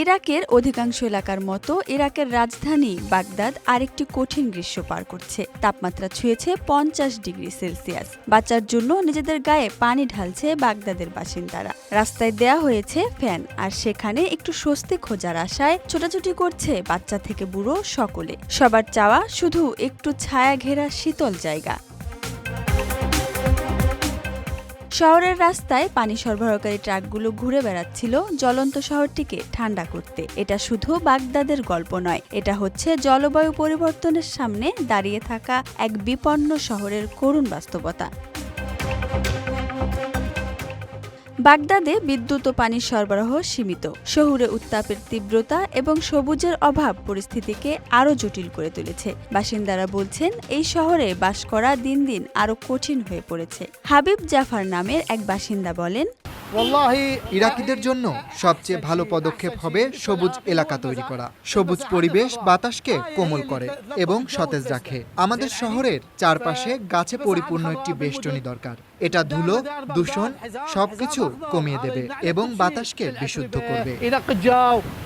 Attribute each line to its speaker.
Speaker 1: ইরাকের অধিকাংশ এলাকার মতো ইরাকের রাজধানী বাগদাদ আরেকটি কঠিন গ্রীষ্ম পার করছে। তাপমাত্রা ছুঁয়েছে পঞ্চাশ ডিগ্রি সেলসিয়াস। বাঁচার জন্য নিজেদের গায়ে পানি ঢালছে বাগদাদের বাসিন্দারা। রাস্তায় দেয়া হয়েছে ফ্যান, আর সেখানে একটু স্বস্তি খোঁজার আশায় ছোটাছুটি করছে বাচ্চা থেকে বুড়ো সকলে। সবার চাওয়া শুধু একটু ছায়া ঘেরা শীতল জায়গা। শহরের রাস্তায় পানি সরবরাহকারী ট্রাকগুলো ঘুরে বেড়াচ্ছিল জ্বলন্ত শহরটিকে ঠান্ডা করতে। এটা শুধু বাগদাদের গল্প নয়, এটা হচ্ছে জলবায়ু পরিবর্তনের সামনে দাঁড়িয়ে থাকা এক বিপন্ন শহরের করুণ বাস্তবতা। বাগদাদে বিদ্যুৎ ও পানির সরবরাহ সীমিত। শহুরে উত্তাপের তীব্রতা এবং সবুজের অভাব পরিস্থিতিকে আরও জটিল করে তুলেছে। বাসিন্দারা বলছেন, এই শহরে বাস করা দিন দিন আরও কঠিন হয়ে পড়েছে। হাবিব জাফার নামের এক বাসিন্দা বলেন
Speaker 2: ইরাকিদের জন্য সবচেয়ে ভালো পদক্ষেপ হবে সবুজ এলাকা তৈরি করা। সবুজ পরিবেশ বাতাসকে কোমল করে এবং সতেজ রাখে। আমাদের শহরের চারপাশে গাছে পরিপূর্ণ একটি বেষ্টনী দরকার। এটা ধুলো, দূষণ সবকিছু কমিয়ে দেবে এবং বাতাসকে বিশুদ্ধ করবে।